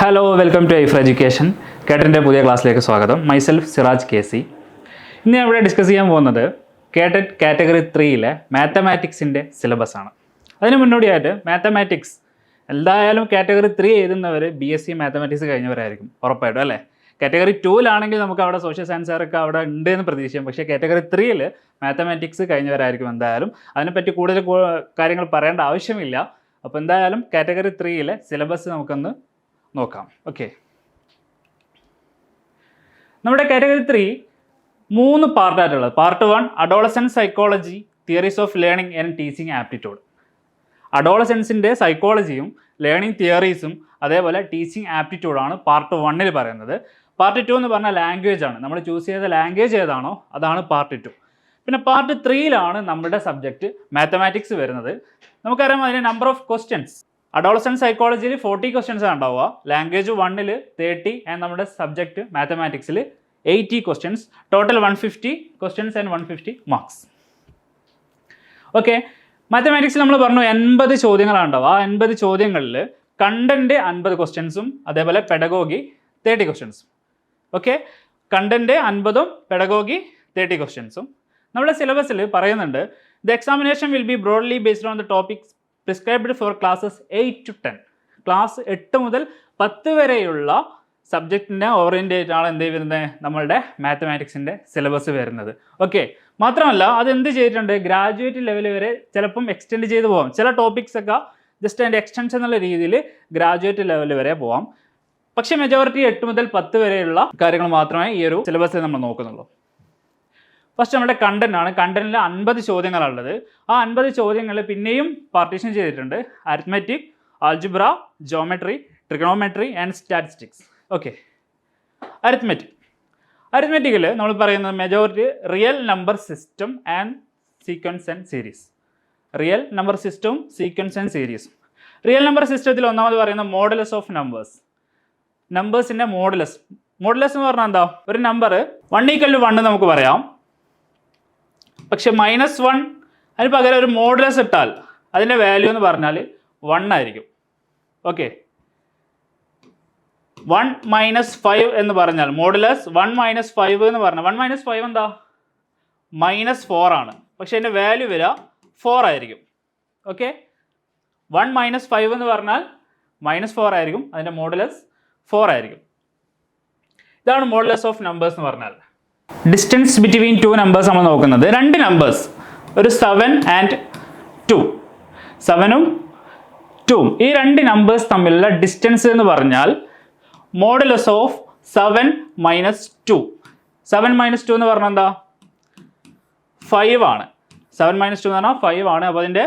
Hello welcome to ഐഫർ education കേട്ടന്റെ പുതിയ ക്ലാസ്സിലേക്ക് സ്വാഗതം. മൈസെൽഫ് സിറാജ് കെ സി ഇന്ന് ഞാൻ ഇവിടെ ഡിസ്കസ് ചെയ്യാൻ പോകുന്നത് കേട്ടറ്റ് കാറ്റഗറി ത്രീയിലെ മാത്തമാറ്റിക്സിന്റെ സിലബസാണ് അതിന് മുന്നോടിയായിട്ട് മാത്തമാറ്റിക്സ് എന്തായാലും കാറ്റഗറി ത്രീ എഴുതുന്നവർ ബി എസ് സി മാത്തമാറ്റിക്സ് കഴിഞ്ഞവരായിരിക്കും ഉറപ്പായിട്ടും അല്ലേ? കാറ്റഗറി ടൂവിലാണെങ്കിൽ നമുക്ക് അവിടെ സോഷ്യൽ സയൻസ് സയൻസുകാരൊക്കെ അവിടെ ഉണ്ട് എന്ന് പ്രതീക്ഷിക്കാം. പക്ഷേ കാറ്റഗറി ത്രീയിൽ മാത്തമാറ്റിക്സ് കഴിഞ്ഞവരായിരിക്കും എന്തായാലും. അതിനെപ്പറ്റി കൂടുതൽ കാര്യങ്ങൾ പറയേണ്ട ആവശ്യമില്ല. അപ്പോൾ എന്തായാലും കാറ്റഗറി ത്രീയിലെ സിലബസ് നമുക്കൊന്ന് നോക്കാം. ഓക്കെ നമ്മുടെ കാറ്റഗറി ത്രീ മൂന്ന് പാർട്ടായിട്ടുള്ളത് part one adolescence psychology theories of learning and teaching aptitude അഡോളസെൻസിന്റെ സൈക്കോളജിയും ലേണിംഗ് തിയറീസും അതേപോലെ ടീച്ചിങ് ആപ്റ്റിറ്റ്യൂഡാണ് പാർട്ട് വണ്ണിൽ പറയുന്നത്. പാർട്ട് ടു എന്ന് പറഞ്ഞാൽ ലാംഗ്വേജ് ആണ്. നമ്മൾ ചൂസ് ചെയ്ത ലാംഗ്വേജ് ഏതാണോ അതാണ് പാർട്ട് ടു പിന്നെ പാർട്ട് ത്രീയിലാണ് നമ്മുടെ സബ്ജക്റ്റ് മാത്തമാറ്റിക്സ് വരുന്നത്. നമുക്കറിയാം അതിന് നമ്പർ ഓഫ് ക്വസ്റ്റ്യൻസ് അഡോളസെന്റ് സൈക്കോളജിയിൽ ഫോർട്ടി ക്വസ്റ്റ്യൻസ് ഉണ്ടാവുക. ലാംഗ്വേജ് വണ്ണിൽ തേർട്ടി ആൻഡ് നമ്മുടെ subject മാത്തമാറ്റിക്സിൽ eighty questions total one fifty questions and one fifty marks okay മാത്തമാറ്റിക്സിൽ നമ്മൾ പറഞ്ഞു എൺപത് ചോദ്യങ്ങളാണ് ഉണ്ടാവുക. ആ എൺപത് ചോദ്യങ്ങളിൽ കണ്ടന്റ് അൻപത് ക്വസ്റ്റ്യൻസും അതേപോലെ പെഡഗോഗി തേർട്ടി ക്വസ്റ്റ്യൻസും ഓക്കെ കണ്ടന്റ് അൻപതും പെഡഗോഗി തേർട്ടി ക്വസ്റ്റ്യൻസും നമ്മുടെ സിലബസിൽ പറയുന്നുണ്ട് the examination will be broadly based on the topics prescribed for classes eight to ten class എട്ട് മുതൽ പത്ത് വരെയുള്ള സബ്ജക്റ്റിന്റെ ഓറിയന്റേറ്റ് ആണ് എന്ത് വരുന്നത് നമ്മളുടെ മാത്തമാറ്റിക്സിന്റെ സിലബസ് വരുന്നത്. ഓക്കെ മാത്രമല്ല അത് എന്ത് ചെയ്തിട്ടുണ്ട്? ഗ്രാജുവേറ്റ് ലെവൽ വരെ ചിലപ്പം എക്സ്റ്റെൻഡ് ചെയ്ത് പോകാം. ചില ടോപ്പിക്സ് ഒക്കെ ജസ്റ്റ് അതിന്റെ എക്സ്റ്റൻഷൻ എന്നുള്ള രീതിയിൽ ഗ്രാജുവേറ്റ് ലെവൽ വരെ പോകാം. പക്ഷേ മെജോറിറ്റി എട്ട് മുതൽ പത്ത് വരെയുള്ള കാര്യങ്ങൾ മാത്രമേ ഈ ഒരു സിലബസിൽ നമ്മൾ നോക്കുന്നുള്ളൂ. ഫസ്റ്റ് നമ്മുടെ കണ്ടന്റ് ആണ്. കണ്ടന്റിൽ അൻപത് ചോദ്യങ്ങളുള്ളത് ആ അൻപത് ചോദ്യങ്ങൾ പിന്നെയും പാർട്ടീഷൻ ചെയ്തിട്ടുണ്ട്. Arithmetic algebra geometry trigonometry and statistics okay arithmetic അരിത്മെറ്റിക്കിൽ നമ്മൾ പറയുന്നത് majority real number system and sequence and series real number സിസ്റ്റവും സീക്വൻസ് ആൻഡ് സീരീസും റിയൽ നമ്പർ സിസ്റ്റത്തിൽ ഒന്നാമത് പറയുന്ന മോഡലസ് ഓഫ് നമ്പേഴ്സ് നമ്പേഴ്സിന്റെ മോഡലസ് മോഡലസ് എന്ന് പറഞ്ഞാൽ എന്താ? ഒരു number one equal to one നമുക്ക് പറയാം. പക്ഷെ മൈനസ് വൺ അതിന് പകരം ഒരു മോഡലസ് ഇട്ടാൽ അതിന്റെ വാല്യൂ എന്ന് പറഞ്ഞാൽ വൺ ആയിരിക്കും. ഓക്കെ വൺ മൈനസ് ഫൈവ് എന്ന് പറഞ്ഞാൽ മോഡുലസ് വൺ മൈനസ് ഫൈവ് എന്ന് പറഞ്ഞാൽ വൺ മൈനസ് ഫൈവ് എന്താ? മൈനസ് ഫോർ ആണ്. പക്ഷെ അതിന്റെ വാല്യൂ വരിക ഫോർ ആയിരിക്കും. ഓക്കെ വൺ മൈനസ് ഫൈവ് എന്ന് പറഞ്ഞാൽ മൈനസ് ഫോർ ആയിരിക്കും. അതിന്റെ മോഡുലസ് ഫോർ ആയിരിക്കും. ഇതാണ് മോഡുലസ് ഓഫ് നമ്പേഴ്സ് എന്ന് പറഞ്ഞാൽ. ഡിസ്റ്റൻസ് ബിറ്റ്വീൻ ടു നമ്പേഴ്സ് നമ്മൾ നോക്കുന്നത്. രണ്ട് നമ്പേഴ്സ് ഒരു സെവൻ ആൻഡ് ടു സെവനും ടൂവും ഈ രണ്ട് നമ്പേഴ്സ് തമ്മിലുള്ള ഡിസ്റ്റൻസ് എന്ന് പറഞ്ഞാൽ modulus of seven minus two seven minus two എന്ന് പറഞ്ഞാൽ എന്താ? ഫൈവ് ആണ്. സെവൻ മൈനസ് ടു എന്ന് പറഞ്ഞാൽ ഫൈവ് ആണ്. അപ്പോൾ അതിന്റെ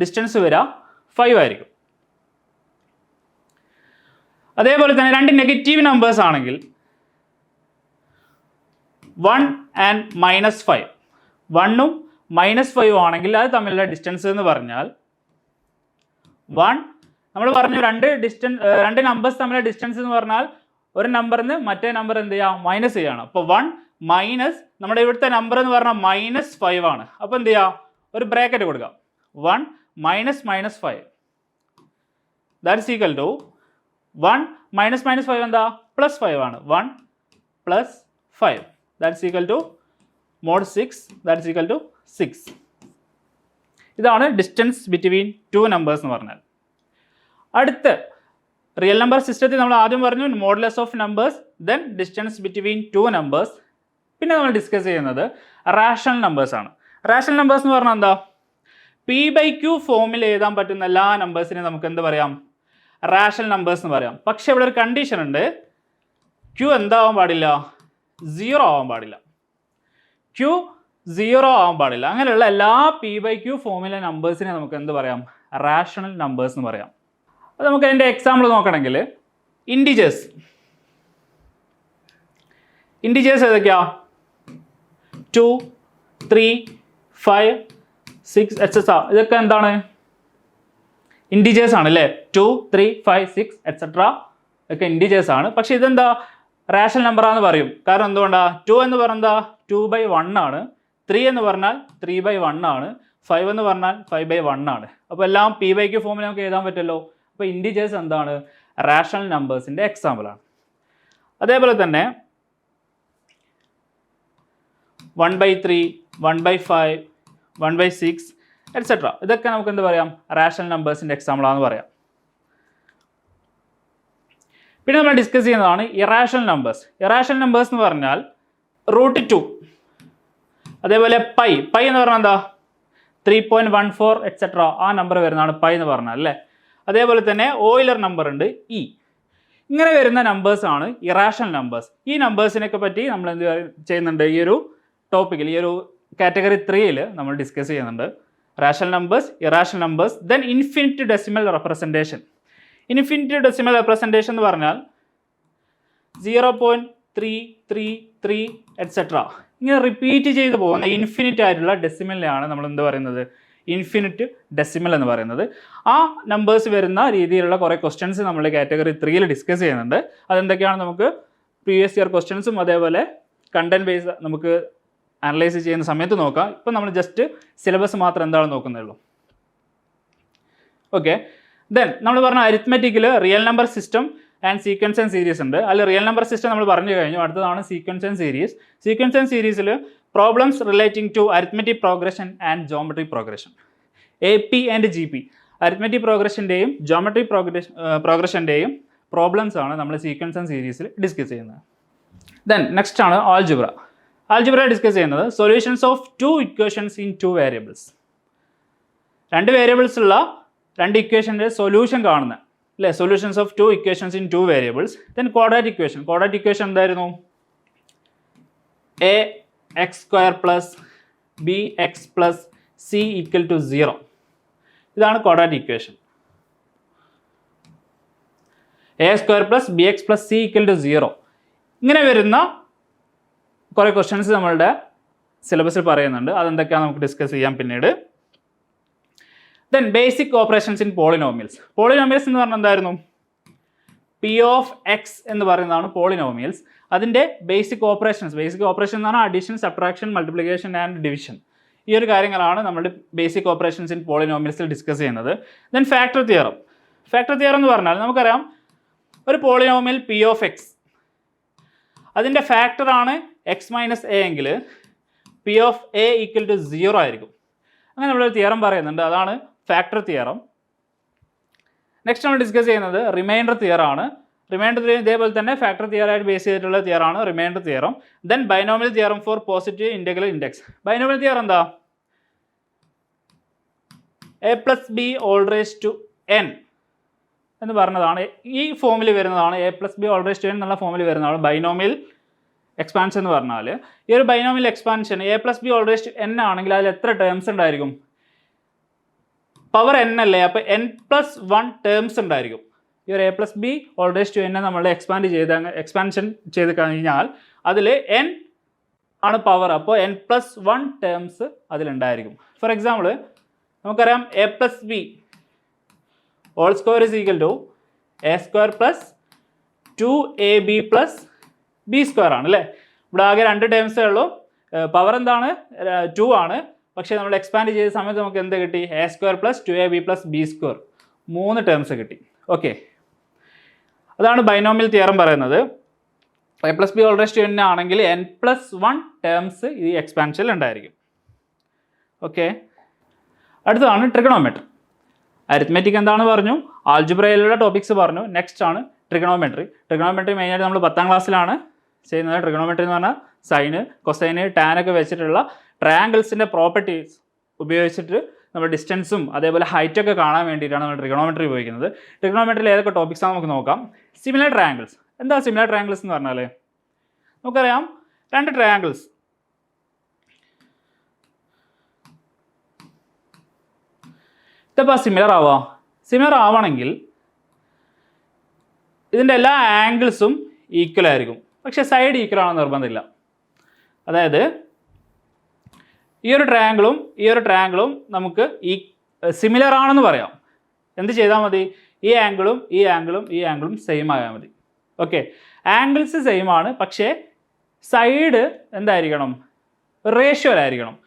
ഡിസ്റ്റൻസ് വരിക ഫൈവ് ആയിരിക്കും. അതേപോലെ തന്നെ രണ്ട് നെഗറ്റീവ് നമ്പേഴ്സ് ആണെങ്കിൽ വൺ ആൻഡ് മൈനസ് ഫൈവ്. വണ്ണും മൈനസ് ഫൈവ് ആണെങ്കിൽ അത് തമ്മിലുള്ള ഡിസ്റ്റൻസ് എന്ന് പറഞ്ഞാൽ വൺ നമ്മൾ പറഞ്ഞു രണ്ട് ഡിസ്റ്റൻസ് രണ്ട് നമ്പേഴ്സ് തമ്മിലുള്ള ഡിസ്റ്റൻസ് എന്ന് പറഞ്ഞാൽ ഒരു നമ്പറിൽ നിന്ന് മറ്റേ നമ്പർ എന്ത് ചെയ്യാം? മൈനസ് ചെയ്യണം. അപ്പോൾ വൺ മൈനസ് നമ്മുടെ ഇവിടുത്തെ നമ്പർ എന്ന് പറഞ്ഞാൽ മൈനസ് ഫൈവ് ആണ്. അപ്പോൾ എന്ത് ചെയ്യാം? ഒരു ബ്രാക്കറ്റ് കൊടുക്കാം. One minus minus five that's equal to one minus minus five എന്താ? പ്ലസ് ഫൈവ് ആണ്. One plus five that's equal to mod six that's equal to six ഇതാണ് ഡിസ്റ്റൻസ് ബിറ്റ്വീൻ ടു നമ്പേഴ്സ് എന്ന് പറഞ്ഞാൽ. അടുത്ത് റിയൽ നമ്പർ സിസ്റ്റത്തിൽ നമ്മൾ ആദ്യം പറഞ്ഞു modulus of numbers then distance between two numbers പിന്നെ നമ്മൾ ഡിസ്കസ് ചെയ്യുന്നത് റാഷണൽ നമ്പേഴ്സ് ആണ്. റാഷണൽ നമ്പേഴ്സ് എന്ന് പറഞ്ഞാൽ എന്താ? പി ബൈ ക്യൂ ഫോമിൽ എഴുതാൻ പറ്റുന്ന എല്ലാ നമ്പേഴ്സിനെ നമുക്ക് എന്ത് പറയാം? റാഷണൽ നമ്പേഴ്സ് എന്ന് പറയാം. പക്ഷേ ഇവിടെ ഒരു കണ്ടീഷൻ ഉണ്ട്. ക്യൂ എന്താവാൻ പാടില്ല? സീറോ ആവാൻ പാടില്ല. ക്യൂ സീറോ ആവാൻ പാടില്ല. അങ്ങനെയുള്ള എല്ലാ പി ബൈ ക്യൂ ഫോമിലെ നമ്പേഴ്സിനെ നമുക്ക് എന്ത് പറയാം? റാഷണൽ നമ്പേഴ്സ് എന്ന് പറയാം. അത് നമുക്ക് അതിന്റെ എക്സാമ്പിൾ നോക്കണമെങ്കിൽ ഇൻഡിജേഴ്സ് ഇൻഡിജേഴ്സ് ഏതൊക്കെയാ? Two three five six etcetera ഇതൊക്കെ എന്താണ്? ഇൻഡിജേഴ്സ് ആണ് അല്ലേ? Two three five six etcetera ഒക്കെ ഇൻഡിജേഴ്സ് ആണ്. പക്ഷെ ഇതെന്താ? റാഷണൽ നമ്പറാന്ന് പറയും. കാരണം എന്തുകൊണ്ടാ? ടു എന്ന് പറഞ്ഞാൽ ടു ബൈ വൺ ആണ്. ത്രീ എന്ന് പറഞ്ഞാൽ ത്രീ ബൈ വൺ ആണ്. ഫൈവ് എന്ന് പറഞ്ഞാൽ ഫൈവ് ബൈ വൺ ആണ്. അപ്പോൾ എല്ലാം പി ബൈ ക്യൂ ഫോമിൽ നമുക്ക് എഴുതാൻ പറ്റുമല്ലോ. അപ്പോൾ ഇൻഡിജേഴ്സ് എന്താണ്? റാഷണൽ നമ്പേഴ്സിന്റെ എക്സാമ്പിളാണ് അതേപോലെ തന്നെ one by three one by five one by six etcetera ഇതൊക്കെ നമുക്ക് എന്ത് പറയാം? റാഷണൽ നമ്പേഴ്സിന്റെ എക്സാമ്പിളാണെന്ന് പറയാം. പിന്നെ നമ്മൾ ഡിസ്കസ് ചെയ്യുന്നതാണ് ഇറാഷണൽ നമ്പേഴ്സ് ഇറാഷണൽ നമ്പേഴ്സ് എന്ന് പറഞ്ഞാൽ റൂട്ട് ടു അതേപോലെ പൈ പൈ എന്ന് പറഞ്ഞാൽ എന്താ? Three point one four etcetera ആ നമ്പർ വരുന്നതാണ് പൈ എന്ന് പറഞ്ഞാൽ അല്ലേ? അതേപോലെ തന്നെ ഓയിലർ നമ്പർ ഉണ്ട് ഇ ഇങ്ങനെ വരുന്ന നമ്പേഴ്സാണ് ഇറാഷണൽ നമ്പേഴ്സ് ഈ നമ്പേഴ്സിനൊക്കെ പറ്റി നമ്മൾ എന്ത് ചെയ്യുന്നുണ്ട്? ഈ ഒരു ടോപ്പിക്കിൽ ഈ ഒരു കാറ്റഗറി ത്രീയിൽ നമ്മൾ ഡിസ്കസ് ചെയ്യുന്നുണ്ട്. Rational numbers irrational numbers then infinite decimal representation infinite decimal representation എന്ന് പറഞ്ഞാൽ zero point three three three ഇങ്ങനെ റിപ്പീറ്റ് ചെയ്ത് പോകുന്ന ഇൻഫിനിറ്റ് ആയിട്ടുള്ള ഡെസിമലിനെയാണ് നമ്മൾ എന്ത് പറയുന്നത്? ഇൻഫിനിറ്റ് ഡെസിമൽ എന്ന് പറയുന്നത്. ആ നമ്പേഴ്സ് വരുന്ന രീതിയിലുള്ള കുറേ ക്വസ്റ്റ്യൻസ് നമ്മൾ കാറ്റഗറി ത്രീയിൽ ഡിസ്കസ് ചെയ്യുന്നുണ്ട്. അതെന്തൊക്കെയാണ് നമുക്ക് പ്രീവിയസ് ഇയർ ക്വസ്റ്റ്യൻസും അതേപോലെ കണ്ടന്റ് ബേസ് നമുക്ക് അനലൈസ് ചെയ്യുന്ന സമയത്ത് നോക്കാം. ഇപ്പം നമ്മൾ ജസ്റ്റ് സിലബസ് മാത്രം എന്താണ് നോക്കുന്നുള്ളൂ ഓക്കെ ദെൻ നമ്മൾ പറഞ്ഞ അരിത്മെറ്റിക്കിൽ real number system and sequence and series ഉണ്ട്. അതിൽ റിയൽ നമ്പർ സിസ്റ്റം നമ്മൾ പറഞ്ഞു കഴിഞ്ഞു. അടുത്തതാണ് sequence and series sequence and സീരീസിൽ problems relating to arithmetic progression and geometry progression A P and G P arithmetic പ്രോഗ്രഷന്റെയും geometry progression പ്രോഗ്രഷന്റെയും problems ആണ് നമ്മൾ സീക്വൻസ് ആൻഡ് സീരീസിൽ ഡിസ്കസ് ചെയ്യുന്നത്. ദെൻ നെക്സ്റ്റ് ആണ് ആൾജിബ്ര ആൾജിബ്ര ഡിസ്കസ് ചെയ്യുന്നത് solutions of two equations in two variables രണ്ട് variables ഉള്ള രണ്ട് ഇക്വേഷന്റെ സൊല്യൂഷൻ കാണുന്നത് അല്ലേ solutions of two equations in two variables then quadratic equation quadratic equation എന്തായിരുന്നു? A x square plus b x plus c equal to zero ഇതാണ് quadratic equation a square plus b x plus c equal to zero ഇങ്ങനെ വരുന്ന കുറേ questions നമ്മളുടെ സിലബസിൽ പറയുന്നുണ്ട്. അതെന്തൊക്കെയാണ് നമുക്ക് discuss ചെയ്യാം പിന്നീട്. Then basic operations in polynomials polynomials എന്ന് പറഞ്ഞാൽ എന്തായിരുന്നു? പി ഓഫ് എക്സ് എന്ന് പറയുന്നതാണ് പോളിനോമിയൽസ് അതിന്റെ ബേസിക് ഓപ്പറേഷൻസ് ബേസിക് ഓപ്പറേഷൻ എന്ന് പറഞ്ഞാൽ addition subtraction multiplication and division ഈ ഒരു കാര്യങ്ങളാണ് നമ്മൾ ബേസിക് ഓപ്പറേഷൻസ് ഇൻ പോളിനോമിയൽസിൽ ഡിസ്കസ് ചെയ്യുന്നത്. Then factor theorem factor theorem എന്ന് പറഞ്ഞാൽ നമുക്കറിയാം ഒരു പോളിനോമിയൽ പി ഓഫ് എക്സ് അതിന്റെ ഫാക്ടറാണ് എക്സ് മൈനസ് എ എങ്കിൽ p of a equal to zero ആയിരിക്കും. അങ്ങനെ നമ്മളൊരു തിയറം പറയുന്നുണ്ട്. അതാണ് ഫാക്ടർ തിയറം നെക്സ്റ്റ് നമ്മൾ ഡിസ്കസ് ചെയ്യുന്നത് റിമൈൻഡർ തിയറാണ് റിമൈൻഡർ തിയർ ഇതേപോലെ തന്നെ ഫാക്ടർ തിയറായിട്ട് ബേസ് ചെയ്തിട്ടുള്ള തിയറാണ് remainder theorem then binomial theorem for positive integral index binomial theorem എന്താ? A plus b whole raised to n എന്ന് പറഞ്ഞതാണ്. ഈ ഫോമിൽ വരുന്നതാണ് a plus b whole raised to n എന്നുള്ള ഫോമിൽ വരുന്നതാണ് ബൈനോമിയൽ എക്സ്പാൻഷൻ എന്ന് പറഞ്ഞാൽ ഈ ഒരു binomial expansion a plus b whole raised to n ആണെങ്കിൽ അതിൽ എത്ര ടേംസ് ഉണ്ടായിരിക്കും? പവർ എൻ അല്ലേ? അപ്പോൾ എൻ പ്ലസ് വൺ ടേംസ് ഉണ്ടായിരിക്കും. ഈ ഒരു എ പ്ലസ് ബി ഓൾഡേസ് ടു എന്നെ നമ്മൾ എക്സ്പാൻഡ് ചെയ്ത എക്സ്പാൻഷൻ ചെയ്ത് കഴിഞ്ഞാൽ അതിൽ എൻ ആണ് പവർ അപ്പോൾ എൻ പ്ലസ് വൺ ടേംസ് അതിലുണ്ടായിരിക്കും. ഫോർ എക്സാമ്പിൾ നമുക്കറിയാം a plus b whole square is equal to a square plus two a b plus b square ആണ് അല്ലേ? ഇവിടെ ആകെ രണ്ട് ടേംസേ ഉള്ളൂ. പവർ എന്താണ്? ടു ആണ്. പക്ഷേ നമ്മൾ എക്സ്പാൻഡ് ചെയ്ത സമയത്ത് നമുക്ക് എന്ത് കിട്ടി? A square plus two a b plus b square മൂന്ന് ടേംസ് കിട്ടി. ഓക്കെ അതാണ് ബൈനോമിയൽ തിയറം പറയുന്നത്. A plus b whole raised to n ആണെങ്കിൽ എൻ പ്ലസ് വൺ ടേംസ് ഈ എക്സ്പാൻഷനിൽ ഉണ്ടായിരിക്കും. ഓക്കെ അടുത്തതാണ് ട്രിഗണോമെട്രി അരിത്മെറ്റിക് എന്താണ് പറഞ്ഞു? ആൽജിബ്രയിലുള്ള ടോപ്പിക്സ് പറഞ്ഞു. നെക്സ്റ്റ് ആണ് ട്രിഗണോമെട്രി ട്രിഗണോമെട്രി മെയിനായിട്ട് നമ്മൾ പത്താം ക്ലാസ്സിലാണ് ചെയ്യുന്നത്. ട്രിഗണോമെട്രി എന്ന് പറഞ്ഞാൽ സൈന് കൊസൈന് ടാനൊക്കെ വെച്ചിട്ടുള്ള ട്രയാങ്കിൾസിന്റെ പ്രോപ്പർട്ടീസ് ഉപയോഗിച്ചിട്ട് നമ്മൾ ഡിസ്റ്റൻസും അതേപോലെ ഹൈറ്റൊക്കെ കാണാൻ വേണ്ടിയിട്ടാണ് നമ്മൾ ട്രിഗണോമെട്രി ഉപയോഗിക്കുന്നത്. ട്രിഗണോമെട്രിയിൽ ഏതൊക്കെ ടോപ്പിക്സാണ് നമുക്ക് നോക്കാം. സിമിലർ ട്രയാങ്കിൾസ് എന്താ സിമിലർ ട്രയാങ്കിൾസ് എന്ന് പറഞ്ഞാൽ നമുക്കറിയാം രണ്ട് ട്രയാങ്കിൾസ് ഇതിപ്പോൾ സിമിലർ ആവാം സിമിലർ ആവണമെങ്കിൽ ഇതിന്റെ എല്ലാ ആംഗിൾസും ഈക്വൽ ആയിരിക്കും. പക്ഷേ സൈഡ് ഈക്വൽ ആണെന്ന് നിർബന്ധമില്ല. അതായത് ഈ ഒരു ട്രയാങ്കിളും ഈ ഒരു ട്രയാങ്കിളും നമുക്ക് ഈ സിമിലർ ആണെന്ന് പറയാം. എന്ത് ചെയ്താൽ മതി? ഈ ആംഗിളും ഈ ആംഗിളും ഈ ആംഗിളും സെയിം ആയാൽ മതി. ഓക്കെ ആംഗിൾസ് സെയിം ആണ് പക്ഷേ സൈഡ് എന്തായിരിക്കണം? റേഷ്യോയിലായിരിക്കണം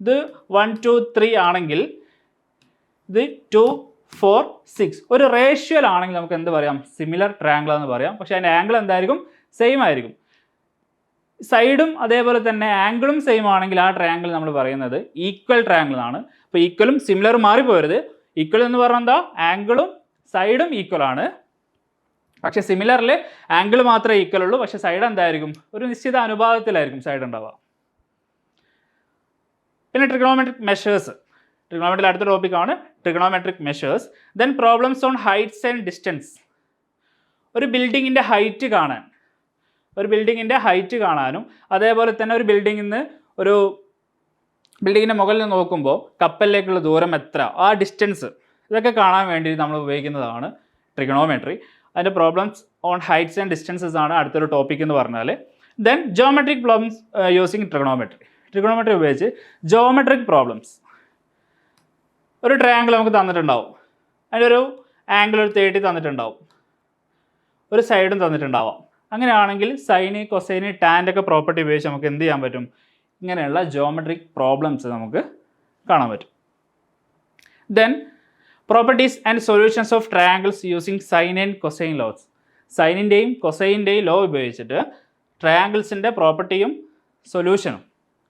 ഇത് വൺ ടു ത്രീ ആണെങ്കിൽ ഇത് ടു ഫോർ സിക്സ് ഒരു റേഷ്യോയിൽ ആണെങ്കിൽ നമുക്ക് എന്ത് പറയാം? സിമിലർ ട്രയാങ്കിൾ എന്ന് പറയാം. പക്ഷേ അതിന്റെ ആംഗിൾ എന്തായിരിക്കും? സെയിം ആയിരിക്കും. സൈഡും അതേപോലെ തന്നെ ആംഗിളും സെയിം ആണെങ്കിൽ ആ ട്രയാങ്കിൾ നമ്മൾ പറയുന്നത് ഈക്വൽ ട്രയാങ്കിൾ ആണ്. അപ്പോൾ ഈക്വലും സിമിലർ മാറിപ്പോരുത് ഈക്വൽ എന്ന് പറഞ്ഞാൽ എന്താ? ആംഗിളും സൈഡും ഈക്വൽ ആണ്. പക്ഷെ സിമിലറിൽ ആംഗിൾ മാത്രമേ ഈക്വൽ ഉള്ളൂ. പക്ഷെ സൈഡ് എന്തായിരിക്കും? ഒരു നിശ്ചിത അനുപാതത്തിലായിരിക്കും സൈഡ് ഉണ്ടാവുക. പിന്നെ ട്രിഗണോമെട്രിക് മെഷേഴ്സ് ട്രിഗണോമെട്രിക് അടുത്ത ടോപ്പിക്കാണ് trigonometric measures then problems on heights and distance ഒരു ബിൽഡിങ്ങിന്റെ ഹൈറ്റ് കാണാൻ. ഒരു ബിൽഡിങ്ങിന്റെ ഹൈറ്റ് കാണാനും അതേപോലെ തന്നെ ഒരു ബിൽഡിങ്ങിൽ നിന്ന് ഒരു ബിൽഡിങ്ങിന്റെ മുകളിൽ നിന്ന് നോക്കുമ്പോൾ കപ്പലിലേക്കുള്ള ദൂരം എത്ര ആ ഡിസ്റ്റൻസ് ഇതൊക്കെ കാണാൻ വേണ്ടി നമ്മൾ ഉപയോഗിക്കുന്നതാണ് ട്രിഗണോമെട്രി അതിന്റെ problems on heights and distances ആണ് അടുത്തൊരു ടോപ്പിക് എന്ന് പറഞ്ഞാൽ then geometric problems using trigonometry trigonometry ഉപയോഗിച്ച് ജോമെട്രിക് പ്രോബ്ലംസ് ഒരു ട്രയാങ്കിൾ നമുക്ക് തന്നിട്ടുണ്ടാവും. അതിന്റെ ഒരു ആംഗിൾ ഒരു തേർട്ടി തന്നിട്ടുണ്ടാവും. ഒരു സൈഡും തന്നിട്ടുണ്ടാവാം. അങ്ങനെയാണെങ്കിൽ സൈന് കൊസൈന് ടാന്റെ ഒക്കെ പ്രോപ്പർട്ടി ഉപയോഗിച്ച് നമുക്ക് എന്ത് ചെയ്യാൻ പറ്റും? ഇങ്ങനെയുള്ള ജോമെട്രിക് പ്രോബ്ലംസ് നമുക്ക് കാണാൻ പറ്റും. Then properties and solutions of triangles using sine and cosine laws സൈനിന്റെയും കൊസൈന്റെയും ലോ ഉപയോഗിച്ചിട്ട് ട്രയാങ്കിൾസിന്റെ പ്രോപ്പർട്ടിയും സൊല്യൂഷനും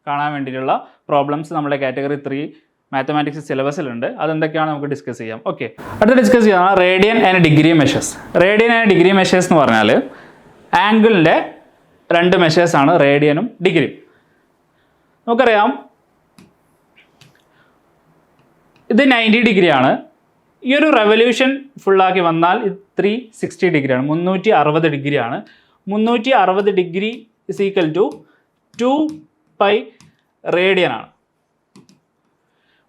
കാണാൻ വേണ്ടിയിട്ടുള്ള പ്രോബ്ലംസ് നമ്മുടെ കാറ്റഗറി ത്രീ മാത്തമാറ്റിക്സ് സിലബസിലുണ്ട് അതെന്തൊക്കെയാണ് നമുക്ക് ഡിസ്കസ് ചെയ്യാം. ഓക്കെ അടുത്ത ഡിസ്കസ് ചെയ്യാം radian and degree measures radian and degree measures എന്ന് പറഞ്ഞാൽ ആംഗിളിന്റെ രണ്ട് മെഷേഴ്സാണ് റേഡിയനും ഡിഗ്രിയും. നമുക്കറിയാം ഇത് നയന്റി ഡിഗ്രിയാണ്. ഈ ഒരു റെവല്യൂഷൻ ഫുള്ളാക്കി വന്നാൽ ഇത് ത്രീ സിക്സ്റ്റി ഡിഗ്രിയാണ്. മുന്നൂറ്റി അറുപത് ഡിഗ്രിയാണ്. മുന്നൂറ്റി അറുപത് degree is equal to two pi റേഡിയനാണ്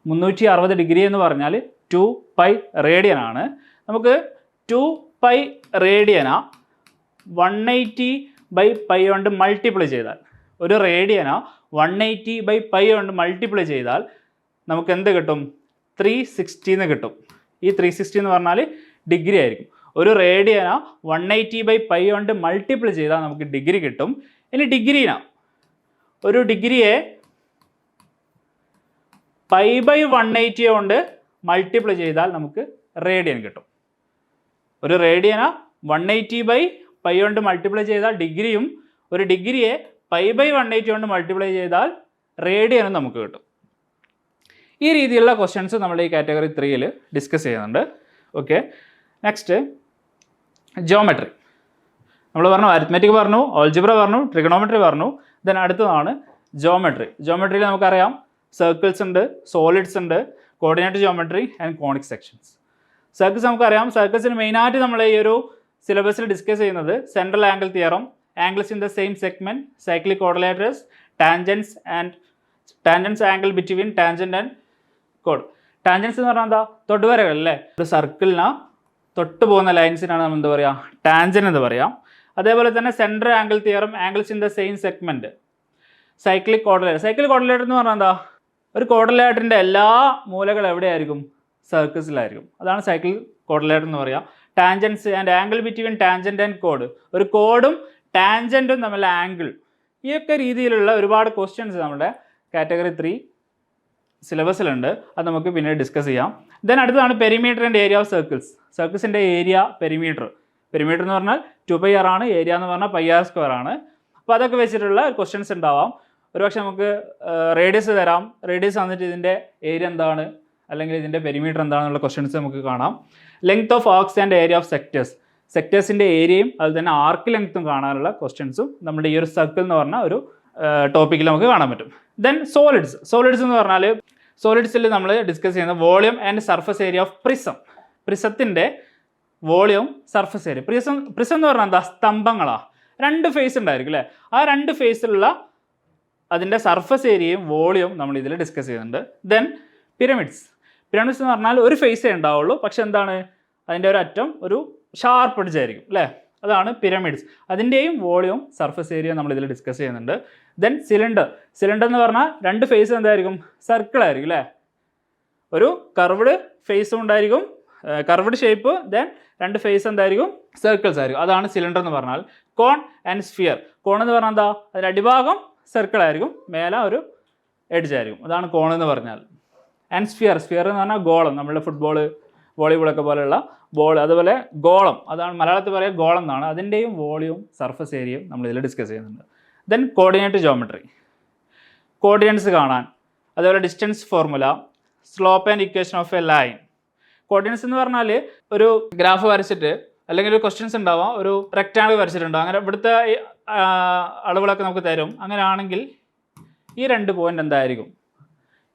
മുന്നൂറ്റി അറുപത് ഡിഗ്രി എന്ന് പറഞ്ഞാൽ ടു പൈ റേഡിയൻ ആണ്. നമുക്ക് ടു പൈ റേഡിയന വൺ എയ്റ്റി ബൈ പൈ കൊണ്ട് മൾട്ടിപ്ലൈ ചെയ്താൽ ഒരു റേഡിയനോ വൺ എയ്റ്റി ബൈ പൈ കൊണ്ട് മൾട്ടിപ്ലൈ ചെയ്താൽ നമുക്ക് എന്ത് കിട്ടും? ത്രീ സിക്സ്റ്റിന്ന് കിട്ടും. ഈ ത്രീ സിക്സ്റ്റി എന്ന് പറഞ്ഞാൽ ഡിഗ്രി ആയിരിക്കും. ഒരു റേഡിയനോ വൺ എയ്റ്റി ബൈ പൈ കൊണ്ട് മൾട്ടിപ്ലൈ ചെയ്താൽ നമുക്ക് ഡിഗ്രി കിട്ടും. ഇനി ഡിഗ്രീനോ ഒരു ഡിഗ്രിയെ പൈ ബൈ വൺ എയ്റ്റി കൊണ്ട് മൾട്ടിപ്ലൈ ചെയ്താൽ നമുക്ക് റേഡിയൻ കിട്ടും. ഒരു റേഡിയന വൺ എയ്റ്റി ബൈ പൈ കൊണ്ട് മൾട്ടിപ്ലൈ ചെയ്താൽ ഡിഗ്രിയും ഒരു ഡിഗ്രിയെ പൈ ബൈ വൺ എയ്റ്റി കൊണ്ട് മൾട്ടിപ്ലൈ ചെയ്താൽ റേഡിയനും നമുക്ക് കിട്ടും. ഈ രീതിയിലുള്ള ക്വസ്റ്റ്യൻസ് നമ്മൾ ഈ കാറ്റഗറി ത്രീയിൽ ഡിസ്കസ് ചെയ്യുന്നുണ്ട്. ഓക്കെ നെക്സ്റ്റ് ജോമെട്രി നമ്മൾ പറഞ്ഞു അരിത്മെറ്റിക് പറഞ്ഞു ഓൾജിബ്ര പറഞ്ഞു ട്രിഗണോമെട്രി പറഞ്ഞു. ദെൻ അടുത്തതാണ് ജോമെട്രി ജോമെട്രിയിൽ നമുക്കറിയാം സർക്കിൾസ് ഉണ്ട് സോളിഡ്സ് ഉണ്ട് coordinate geometry and conic sections circles നമുക്കറിയാം. സർക്കിൾസിന് മെയിനായിട്ട് നമ്മൾ ഈ ഒരു സിലബസിൽ ഡിസ്കസ് ചെയ്യുന്നത് central angle theorem angles in the same segment cyclic quadrilaterals tangents and tangents angle between tangent and code tangents എന്ന് പറഞ്ഞാൽ എന്താ? തൊട്ടുവരകൾ അല്ലേ? ഒരു സർക്കിളിന് തൊട്ട് പോകുന്ന ലൈൻസിനാണ് നമ്മൾ എന്താ പറയുക ടാൻജൻ എന്ന് പറയാം. അതേപോലെ തന്നെ central angle theorem angles in the same segment cyclic quadrilateral cyclic quadrilateral എന്ന് പറഞ്ഞാൽ എന്താ? ഒരു കോർഡിലേറ്ററിന്റെ എല്ലാ മൂലകൾ എവിടെയായിരിക്കും? സർക്കിൾസിലായിരിക്കും അതാണ് സൈക്കിൾ കോർഡിലേറ്റർ എന്ന് പറയാം. Tangents and angle between tangent and code ഒരു കോഡും ടാൻജന്റും തമ്മിലുള്ള ആംഗിൾ ഈ ഒക്കെ രീതിയിലുള്ള ഒരുപാട് ക്വസ്റ്റ്യൻസ് നമ്മുടെ കാറ്റഗറി ത്രീ സിലബസിലുണ്ട് അത് നമുക്ക് പിന്നീട് ഡിസ്കസ് ചെയ്യാം. ദെൻ അടുത്തതാണ് perimeter and area of circles സർക്കിൾസിന്റെ area perimeter perimeter എന്ന് പറഞ്ഞാൽ ടു പൈ ആർ ആണ്. ഏരിയ എന്ന് പറഞ്ഞാൽ പൈ ആർ സ്ക്വയർ ആണ്. അപ്പോൾ അതൊക്കെ വെച്ചിട്ടുള്ള ക്വസ്റ്റ്യൻസ് ഉണ്ടാവാം. ഒരുപക്ഷെ നമുക്ക് റേഡിയസ് തരാം. റേഡിയസ് വന്നിട്ട് ഇതിന്റെ ഏരിയ എന്താണ്? അല്ലെങ്കിൽ ഇതിന്റെ പെരിമീറ്റർ എന്താണെന്നുള്ള ക്വസ്റ്റ്യൻസ് നമുക്ക് കാണാം. Length of arcs and area of sectors സെക്ടേഴ്സിന്റെ ഏരിയയും അതുപോലെ തന്നെ ആർക്ക് ലെങ്ത്തും കാണാനുള്ള ക്വസ്റ്റ്യൻസും നമ്മുടെ ഈ ഒരു സർക്കിൾ എന്ന് പറഞ്ഞ ഒരു ടോപ്പിക്കിൽ നമുക്ക് കാണാൻ പറ്റും. ദെൻ സോളിഡ്സ് സോളിഡ്സ് എന്ന് പറഞ്ഞാൽ സോളിഡ്സിൽ നമ്മൾ ഡിസ്കസ് ചെയ്യുന്ന volume and surface area of prism പ്രിസത്തിന്റെ volume surface area prism prism എന്ന് പറഞ്ഞാൽ എന്താ? സ്തംഭങ്ങളാ. രണ്ട് ഫേസ് ഉണ്ടായിരിക്കും അല്ലേ? ആ രണ്ട് ഫേസിലുള്ള അതിന്റെ സർഫസ് ഏരിയയും വോളിയവും നമ്മൾ ഇതിൽ ഡിസ്കസ് ചെയ്യുന്നുണ്ട്. ദെൻ പിരമിഡ്സ് പിരമിഡ്സ് എന്ന് പറഞ്ഞാൽ ഒരു ഫേസേ ഉണ്ടാവുള്ളൂ. പക്ഷെ എന്താണ്? അതിന്റെ ഒരു അറ്റം ഒരു ഷാർപ്പ് അടിച്ചായിരിക്കും അല്ലേ? അതാണ് പിരമിഡ്സ് അതിന്റെയും വോളിയവും സർഫസ് ഏരിയ നമ്മൾ ഇതിൽ ഡിസ്കസ് ചെയ്യുന്നുണ്ട്. ദെൻ സിലിണ്ടർ സിലിണ്ടർ എന്ന് പറഞ്ഞാൽ രണ്ട് ഫേസ് എന്തായിരിക്കും? സർക്കിൾ ആയിരിക്കും അല്ലേ? ഒരു കർവ്ഡ് ഫേസും ഉണ്ടായിരിക്കും കർവ്ഡ് ഷേപ്പ് ദെൻ രണ്ട് ഫേസ് എന്തായിരിക്കും? സർക്കിൾസ് ആയിരിക്കും. അതാണ് സിലിണ്ടർ എന്ന് പറഞ്ഞാൽ. കോൺ ആൻഡ് സ്ഫിയർ കോൺ എന്ന് പറഞ്ഞാൽ എന്താ? അതിന്റെ അടിഭാഗം സർക്കിൾ ആയിരിക്കും. മേലെ ഒരു എഡ്ജ് ആയിരിക്കും. അതാണ് കോൺ എന്ന് പറഞ്ഞാൽ. ആൻഡ് സ്ഫിയർ സ്ഫിയർ എന്ന് പറഞ്ഞാൽ ഗോളം. നമ്മുടെ ഫുട്ബോൾ വോളിബോളൊക്കെ പോലെയുള്ള ബോൾ അതുപോലെ ഗോളം. അതാണ് മലയാളത്തിൽ പറയുക ഗോളം എന്നാണ്. അതിന്റെയും വോളിയും സർഫസ് ഏരിയയും നമ്മൾ ഇതിൽ ഡിസ്കസ് ചെയ്യുന്നുണ്ട്. ദെൻ കോർഡിനേറ്റ് ജോമെട്രി കോർഡിനേറ്റ്സ് കാണാൻ. അതുപോലെ distance formula slope and equation of a line coordinates എന്ന് പറഞ്ഞാൽ ഒരു ഗ്രാഫ് വരച്ചിട്ട് അല്ലെങ്കിൽ ഒരു ക്വസ്റ്റ്യൻസ് ഉണ്ടാവാം. ഒരു റെക്റ്റാങ്കിൾ വരച്ചിട്ടുണ്ടാവും. അങ്ങനെ ഇവിടുത്തെ അളവുകളൊക്കെ നമുക്ക് തരും. അങ്ങനെയാണെങ്കിൽ ഈ രണ്ട് പോയിന്റ് എന്തായിരിക്കും?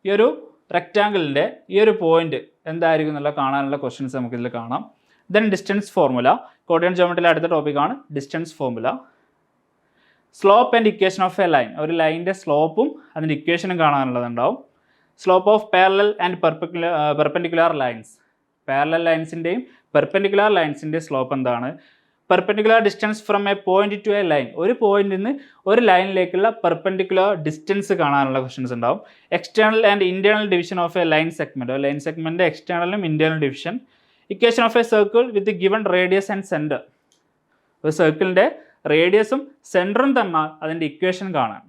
ഈ ഒരു റെക്റ്റാങ്കിളിന്റെ ഈ ഒരു പോയിന്റ് എന്തായിരിക്കും എന്നുള്ള കാണാനുള്ള ക്വസ്റ്റ്യൻസ് നമുക്ക് ഇതിൽ കാണാം ദെൻ ഡിസ്റ്റൻസ് ഫോർമുല കോഡിയൻ ജോമെട്രിയിലെ അടുത്ത ടോപ്പിക്കാണ് distance formula slope and equation of a line ഒരു ലൈനിന്റെ സ്ലോപ്പും അതിന്റെ ഇക്വേഷനും കാണാനുള്ളതുണ്ടാവും. Slope of parallel and perpendicular perpendicular lines parallel ലൈൻസിന്റെയും perpendicular ലൈൻസിന്റെ സ്ലോപ്പ് എന്താണ്? Perpendicular distance from a point to a line ഒരു പോയിന്റിൽ നിന്ന് ഒരു ലൈനിലേക്കുള്ള പെർപെൻഡിക്കുലർ ഡിസ്റ്റൻസ് കാണാനുള്ള ക്വസ്റ്റൻസ് ഉണ്ടാവും. External and internal division of a line segment line segment എക്സ്റ്റേണലും internal division equation of a circle with given radius and centre ഒരു സർക്കിളിന്റെ റേഡിയസും സെന്ററും തന്നാൽ അതിന്റെ ഇക്വേഷൻ കാണാൻ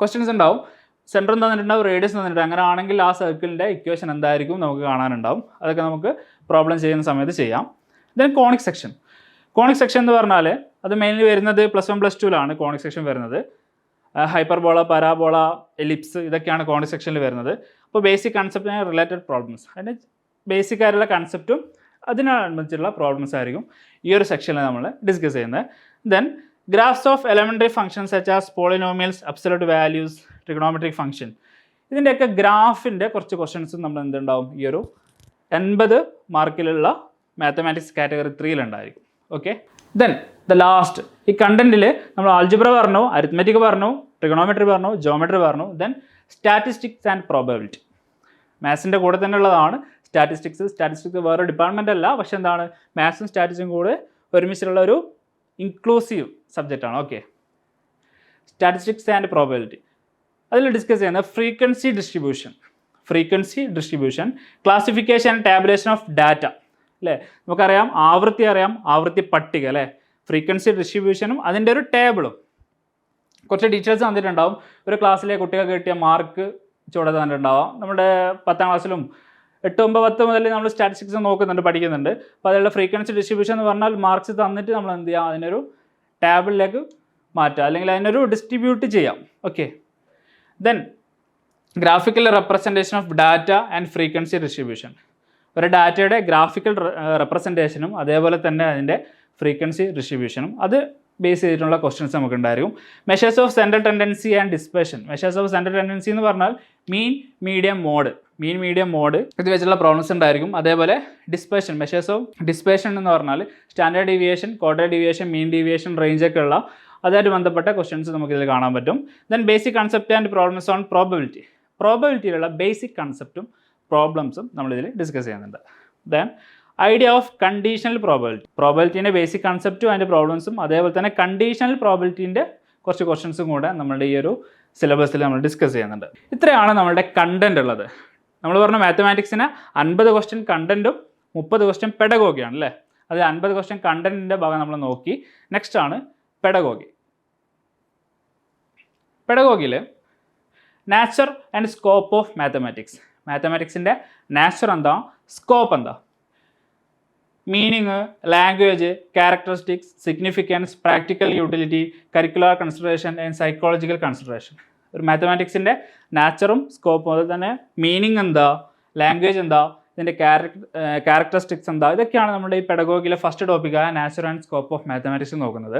ക്വസ്റ്റ്യൻസ് ഉണ്ടാവും. സെന്ററും തന്നിട്ടുണ്ടാവും റേഡിയസ് തന്നിട്ടുണ്ട് അങ്ങനെ ആണെങ്കിൽ ആ സർക്കിളിന്റെ ഇക്വേഷൻ എന്തായിരിക്കും നമുക്ക് കാണാനുണ്ടാവും. അതൊക്കെ നമുക്ക് പ്രോബ്ലം ചെയ്യുന്ന സമയത്ത് ചെയ്യാം. Then conic section conic section എന്ന് പറഞ്ഞാൽ അത് മെയിൻലി വരുന്നത് പ്ലസ് വൺ പ്ലസ് ടുവിലാണ് കോണിക് സെക്ഷൻ വരുന്നത്. ഹൈപ്പർബോള പരാബോള എലിപ്സ് ഇതൊക്കെയാണ് കോണിക് സെക്ഷനിൽ വരുന്നത്. അപ്പോൾ ബേസിക് കൺസെപ്റ്റിന് റിലേറ്റഡ് പ്രോബ്ലംസ് അതിന്റെ ബേസിക് ആയിട്ടുള്ള കൺസെപ്റ്റും അതിനനുബന്ധിച്ചുള്ള പ്രോബ്ലംസ് ആയിരിക്കും ഈ ഒരു സെക്ഷനിൽ നമ്മൾ ഡിസ്കസ് ചെയ്യുന്നത്. Then graphs of elementary functions such as polynomials absolute values trigonometric function ഇതിന്റെയൊക്കെ ഗ്രാഫിന്റെ കുറച്ച് ക്വസ്റ്റ്യൻസും നമ്മൾ എന്തുണ്ടാവും? ഈ ഒരു എൺപത് മാർക്കിലുള്ള മാത്തമാറ്റിക്സ് കാറ്റഗറി ത്രീയിലുണ്ടായിരിക്കും ഓക്കെ ദെൻ ദ ലാസ്റ്റ് ഈ കണ്ടന്റിൽ നമ്മൾ ആൾജിബ്ര പറഞ്ഞു അരിത്മെറ്റിക് പറഞ്ഞു ട്രിഗണോമെട്രി പറഞ്ഞു ജോമെട്രി പറഞ്ഞു ദെൻ സ്റ്റാറ്റിസ്റ്റിക്സ് ആൻഡ് പ്രോബബിലിറ്റി മാത്സിന്റെ കൂടെ തന്നെ ഉള്ളതാണ്. സ്റ്റാറ്റിസ്റ്റിക്സ് സ്റ്റാറ്റിസ്റ്റിക്സ് വേറെ ഡിപ്പാർട്ട്മെന്റ് അല്ല. പക്ഷെ എന്താണ്? മാത്സും സ്റ്റാറ്റിസ്റ്റും കൂടെ ഒരുമിച്ചുള്ള ഒരു ഇൻക്ലൂസീവ് സബ്ജക്റ്റാണ് ഓക്കെ സ്റ്റാറ്റിസ്റ്റിക്സ് ആൻഡ് പ്രോബബിലിറ്റി അതിൽ ഡിസ്കസ് ചെയ്യുന്നത് frequency distribution frequency distribution classification and tabulation of data അല്ലേ? നമുക്കറിയാം ആവൃത്തി അറിയാം ആവൃത്തി പട്ടിക അല്ലേ? ഫ്രീക്വൻസി ഡിസ്ട്രിബ്യൂഷനും അതിന്റെ ഒരു ടേബിളും കുറച്ച് ഡീറ്റെയിൽസ് തന്നിട്ടുണ്ടാവും. ഒരു ക്ലാസ്സിലെ കുട്ടികൾ കിട്ടിയ മാർക്ക് ചുവടെ തന്നിട്ടുണ്ടാവാം. നമ്മുടെ പത്താം ക്ലാസ്സിലും എട്ട് ഒമ്പത് പത്ത് മുതൽ നമ്മൾ സ്റ്റാറ്റിസ്റ്റിക്സ് നോക്കുന്നുണ്ട് പഠിക്കുന്നുണ്ട്. അപ്പോൾ അതിലുള്ള ഫ്രീക്വൻസി ഡിസ്ട്രിബ്യൂഷൻ എന്ന് പറഞ്ഞാൽ മാർക്സ് തന്നിട്ട് നമ്മൾ എന്ത് ചെയ്യാം? അതിനൊരു ടേബിളിലേക്ക് മാറ്റുക. അല്ലെങ്കിൽ അതിനൊരു ഡിസ്ട്രിബ്യൂട്ട് ചെയ്യാം. Okay then graphical representation of data and frequency distribution ഒരു ഡാറ്റയുടെ ഗ്രാഫിക്കൽ റെപ്രസെന്റേഷനും അതേപോലെ തന്നെ അതിന്റെ ഫ്രീക്വൻസി ഡിസ്ട്രിബ്യൂഷനും അത് ബേസ് ചെയ്തിട്ടുള്ള ക്വസ്റ്റ്യൻസ് നമുക്ക് ഉണ്ടായിരിക്കും measures of central tendency and dispersion measures of central tendency എന്ന് പറഞ്ഞാൽ mean medium mode mean medium mode ഇത് വെച്ചുള്ള പ്രോബ്ലംസ് ഉണ്ടായിരിക്കും. അതേപോലെ ഡിസ്പേഷൻ മെഷേഴ്സ് ഓഫ് ഡിസ്പേഷൻ എന്ന് പറഞ്ഞാൽ standard deviation quarter deviation mean deviation range ഒക്കെ ഉള്ള അതായത് ബന്ധപ്പെട്ട ക്വസ്റ്റ്യൻസ് നമുക്ക് ഇതിൽ കാണാൻ പറ്റും. Then basic concept and problems on probability പ്രോബബിലിറ്റിയിലുള്ള basic കൺസെപ്റ്റും പ്രോബ്ലംസും നമ്മളിതിൽ ഡിസ്കസ് ചെയ്യുന്നുണ്ട്. Then idea of conditional probability പ്രോബിലിറ്റീന്റെ ബേസിക് കൺസെപ്റ്റും അതിന്റെ പ്രോബ്ലംസും അതേപോലെ തന്നെ കണ്ടീഷണൽ പ്രോബിലിറ്റീന്റെ കുറച്ച് ക്വസ്റ്റ്യൻസും കൂടെ നമ്മളുടെ ഈ ഒരു സിലബസിൽ നമ്മൾ ഡിസ്കസ് ചെയ്യുന്നുണ്ട്. ഇത്രയാണ് നമ്മളുടെ കണ്ടന്റ് ഉള്ളത്. നമ്മൾ പറഞ്ഞ മാത്തമാറ്റിക്സിന് അൻപത് ക്വസ്റ്റ്യൻ കണ്ടന്റും മുപ്പത് ക്വസ്റ്റ്യൻ പെഡഗോഗിയാണ് അല്ലേ? അത് അൻപത് ക്വസ്റ്റ്യൻ കണ്ടന്റിന്റെ ഭാഗം നമ്മൾ നോക്കി. നെക്സ്റ്റ് ആണ് pedagogy പെഡഗോഗിയിൽ nature and scope of mathematics മാത്തമാറ്റിക്സിന്റെ nature എന്താ? സ്കോപ്പ് എന്താ? Meaning language characteristics significance practical utility curricular consideration and psychological consideration ഒരു മാത്തമാറ്റിക്സിന്റെ നാച്ചറും സ്കോപ്പും അതുപോലെ തന്നെ മീനിങ് എന്താ? ലാംഗ്വേജ് എന്താ? ഇതിന്റെ ക്യാരക്ടറിസ്റ്റിക്സ് എന്താ? ഇതൊക്കെയാണ് നമ്മുടെ ഈ പെഡഗോഗിലെ first topic ടോപ്പിക്കായ nature and scope of mathematics നോക്കുന്നത്.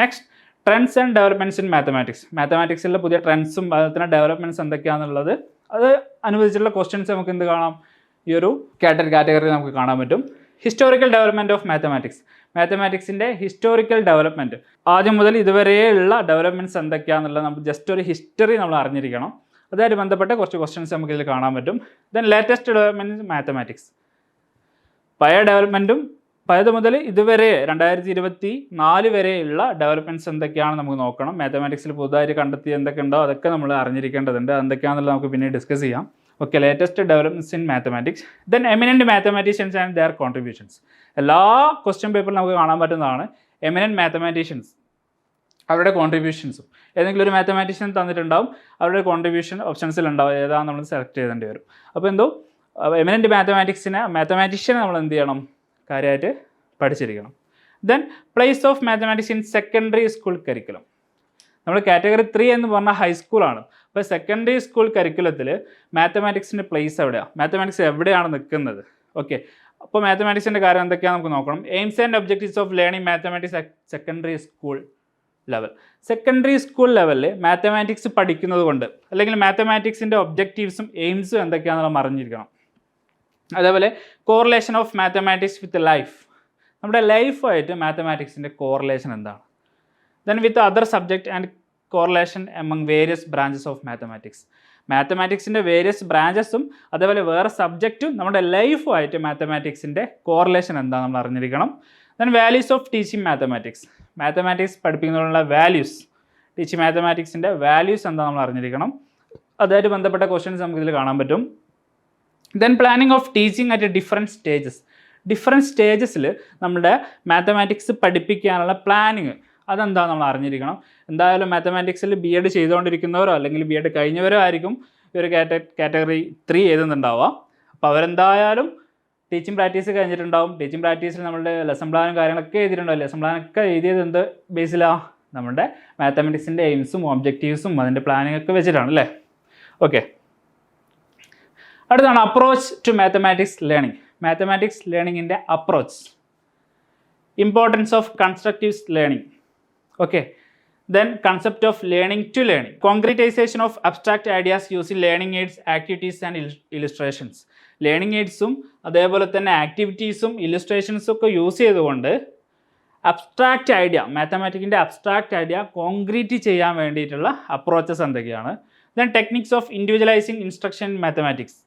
Next trends and developments in mathematics മാത്തമാറ്റിക്സിലെ പുതിയ ട്രെൻഡ്സും അതുപോലെ തന്നെ ഡെവലപ്മെന്റ്സ് എന്തൊക്കെയാണെന്നുള്ളത് അത് അനുവദിച്ചിട്ടുള്ള ക്വസ്റ്റ്യൻസ് നമുക്ക് എന്ത് കാണാം? ഈ ഒരു കാറ്റഗറി കാറ്റഗറി നമുക്ക് കാണാൻ പറ്റും. ഹിസ്റ്റോറിക്കൽ ഡെവലപ്മെന്റ് ഓഫ് മാത്തമാറ്റിക്സ് മാത്തമാറ്റിക്സിന്റെ ഹിസ്റ്റോറിക്കൽ ഡെവലപ്മെന്റ് ആദ്യം മുതൽ ഇതുവരെയുള്ള ഡെവലപ്മെന്റ്സ് എന്തൊക്കെയാണെന്നുള്ളത് നമുക്ക് ജസ്റ്റ് ഒരു ഹിസ്റ്ററി നമ്മൾ അറിഞ്ഞിരിക്കണം. അതുമായിട്ട് ബന്ധപ്പെട്ട കുറച്ച് ക്വസ്റ്റ്യൻസ് നമുക്ക് ഇതിൽ കാണാൻ പറ്റും. ദെൻ ലേറ്റസ്റ്റ് ഡെവലപ്മെന്റ് മാത്തമാറ്റിക്സ് പഴയ ഡെവലപ്മെന്റും പഴയത് മുതൽ ഇതുവരെ രണ്ടായിരത്തി ഇരുപത്തി നാല് വരെയുള്ള ഡെവലപ്മെന്റ്സ് എന്തൊക്കെയാണ് നമുക്ക് നോക്കണം? മാത്തമാറ്റിക്സിൽ പുതുതായിട്ട് കണ്ടെത്തി എന്തൊക്കെ ഉണ്ടോ അതൊക്കെ നമ്മൾ അറിഞ്ഞിരിക്കേണ്ടതുണ്ട്. എന്തൊക്കെയാണെന്നുള്ളത് നമുക്ക് പിന്നെ ഡിസ്കസ് ചെയ്യാം. Okay latest developments in mathematics then eminent mathematicians and their contributions എല്ലാ ക്വസ്റ്റ്യൻ പേപ്പറിൽ നമുക്ക് കാണാൻ പറ്റുന്നതാണ് എമിനന്റ് മാത്തമാറ്റീഷ്യൻസ് അവരുടെ കോൺട്രിബ്യൂഷൻസും ഏതെങ്കിലും ഒരു മാത്തമാറ്റീഷ്യൻ തന്നിട്ടുണ്ടാവും അവരുടെ കോൺട്രിബ്യൂഷൻ ഓപ്ഷൻസിൽ ഉണ്ടാവും ഏതാണെന്ന് നമ്മൾ സെലക്ട് ചെയ്തേണ്ടി വരും. അപ്പോൾ എന്തോ എമിനന്റ് മാത്തമാറ്റിക്സിനെ മാത്തമാറ്റീഷ്യനെ നമ്മൾ എന്ത് ചെയ്യണം? കാര്യമായിട്ട് പഠിച്ചിരിക്കണം. Then place of mathematics in secondary school curriculum നമ്മൾ കാറ്റഗറി ത്രീ എന്ന് പറഞ്ഞാൽ ഹൈസ്കൂളാണ് അപ്പോൾ സെക്കൻഡറി സ്കൂൾ കരിക്കുലത്തിൽ മാത്തമാറ്റിക്സിന്റെ പ്ലേസ് എവിടെയാണ് മാത്തമാറ്റിക്സ് എവിടെയാണ് നിൽക്കുന്നത്? ഓക്കെ അപ്പോൾ മാത്തമാറ്റിക്സിന്റെ കാര്യം എന്തൊക്കെയാണ് നമുക്ക് നോക്കണം. Aims and objectives of learning mathematics secondary school level secondary school ലെവലിൽ മാത്തമാറ്റിക്സ് പഠിക്കുന്നത് കൊണ്ട് അല്ലെങ്കിൽ മാത്തമാറ്റിക്സിന്റെ ഒബ്ജക്റ്റീവ്സും എയിംസും എന്തൊക്കെയാണെന്നുള്ള അറിഞ്ഞിരിക്കണം. അതേപോലെ correlation of mathematics with life നമ്മുടെ ലൈഫുമായിട്ട് മാത്തമാറ്റിക്സിന്റെ കോറിലേഷൻ എന്താണ്? Then with other subject and correlation among various branches of mathematics മാത്തമാറ്റിക്സിന്റെ various ബ്രാഞ്ചസും അതേപോലെ വേറെ സബ്ജക്റ്റും നമ്മുടെ ലൈഫുമായിട്ട് മാത്തമാറ്റിക്സിന്റെ കോറിലേഷൻ എന്താണെന്ന് നമ്മൾ അറിഞ്ഞിരിക്കണം. Then values of teaching mathematics mathematics പഠിപ്പിക്കുന്നതിനുള്ള values teaching മാത്തമാറ്റിക്സിന്റെ വാല്യൂസ് എന്താണ് നമ്മൾ അറിഞ്ഞിരിക്കണം. അതുമായിട്ട് ബന്ധപ്പെട്ട ക്വസ്റ്റ്യൻസ് നമുക്ക് ഇതിൽ കാണാൻ പറ്റും. Then planning of teaching at different stages different സ്റ്റേജസിൽ നമ്മുടെ മാത്തമാറ്റിക്സ് പഠിപ്പിക്കാനുള്ള പ്ലാനിങ് അതെന്താ നമ്മൾ അറിഞ്ഞിരിക്കണം? എന്തായാലും മാത്തമാറ്റിക്സിൽ ബി എഡ് ചെയ്തുകൊണ്ടിരിക്കുന്നവരോ അല്ലെങ്കിൽ ബി എഡ് കഴിഞ്ഞവരോ ആയിരിക്കും ഈ ഒരു കാറ്റ കാറ്റഗറി ത്രീ എഴുതുന്നുണ്ടാവുക. അപ്പോൾ അവരെന്തായാലും ടീച്ചിങ് പ്രാക്ടീസ് കഴിഞ്ഞിട്ടുണ്ടാവും. ടീച്ചിങ് പ്രാക്ടീസിൽ നമ്മുടെ ലെസൺ പ്ലാനും കാര്യങ്ങളൊക്കെ എഴുതിയിട്ടുണ്ടാവും. ലെസൺ പ്ലാനൊക്കെ എഴുതിയത് എന്ത് ബേസിലാണ് നമ്മുടെ മാത്തമാറ്റിക്സിന്റെ എയിംസും ഒബ്ജക്റ്റീവ്സും അതിന്റെ പ്ലാനിങ്ങൊക്കെ വെച്ചിട്ടാണ് അല്ലേ? ഓക്കെ അടുത്താണ് approach to mathematics learning mathematics ലേണിങ്ങിന്റെ approach importance of constructives learning okay then concept of learning to learning concretisation of abstract ideas using learning aids activities and illustrations learning എയ്ഡ്സും അതേപോലെ തന്നെ ആക്ടിവിറ്റീസും ഇലിസ്ട്രേഷൻസും ഒക്കെ യൂസ് ചെയ്തുകൊണ്ട് അബ്സ്ട്രാക്റ്റ് ഐഡിയ മാത്തമാറ്റിക്കിന്റെ abstract idea concrete ചെയ്യാൻ വേണ്ടിയിട്ടുള്ള approaches എന്തൊക്കെയാണ്? Then techniques of individualising instruction mathematics